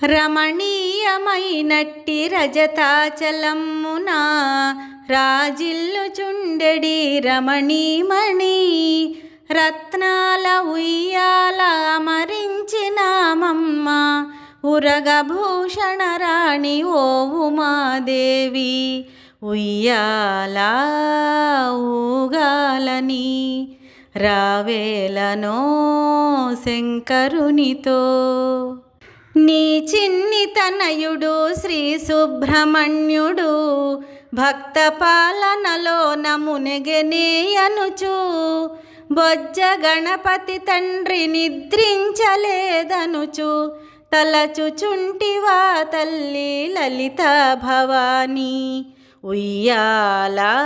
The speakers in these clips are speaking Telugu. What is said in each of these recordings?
రమణీయమైనట్టి రజతాచలమ్మున రాజిల్లుచుండెడి రమణీమణి రత్నాల ఉయ్యాల అమరించినామమ్మ ఉరగభూషణ రాణి ఓ ఉమాదేవి ఉయ్యాల ఊగాలని రావేలనో శంకరునితో. నీ చిన్ని తనయుడు శ్రీ సుబ్రహ్మణ్యుడు భక్త పాలనలో నమునెగనేయనుచు బొజ్జ గణపతి తండ్రి నిద్రించలేదనుచు. తలచుచుంటివా తల్లి లలిత భవానీ. ఉయ్యాలా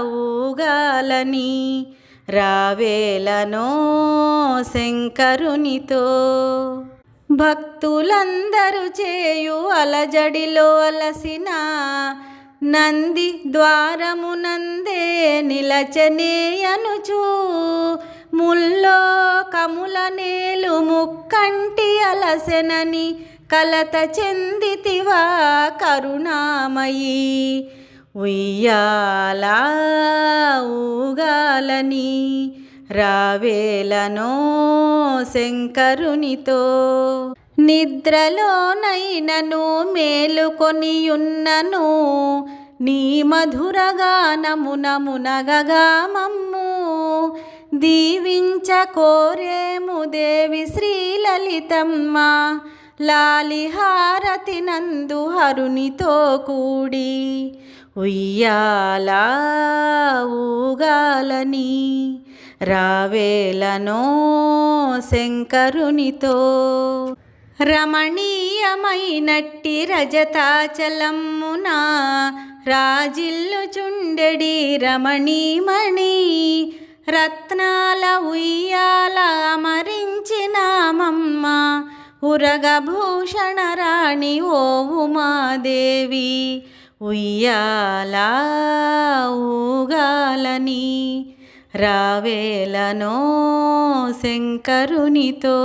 ఊగాలని రావేలనో శంకరునితో. భక్తులందరూ చేయు అలజడిలో అలసిన నంది ద్వారమునందే నిలచనే అనుచు ముల్లో కముల నేలు ముక్కంటి అలసెనని కలత చెందితివా కరుణామయీ. ఉయ్యాలా ఊగాలని రావేలనో శంకరునితో నిద్రలోనైనను మేలుకొనియున్నను నీ మధురగానమునమునగగా మమ్ము దీవించ కోరేము దేవి శ్రీలలితమ్మ లాలిహారతి నందు హరునితో కూడి ఉయ్యాలా ఊగాలని. రావేలనో శంకరునితో. రమణీయమైనట్టి రజతాచలమ్మున రాజిల్లుచుండెడి రమణీమణి రత్నాల ఉయ్యాల అమరించినామమ్మ ఉరగభూషణ రాణి ఓ ఉమాదేవి ఉయ్యాల ఊగాలని. రావేలనో శంకరునితో.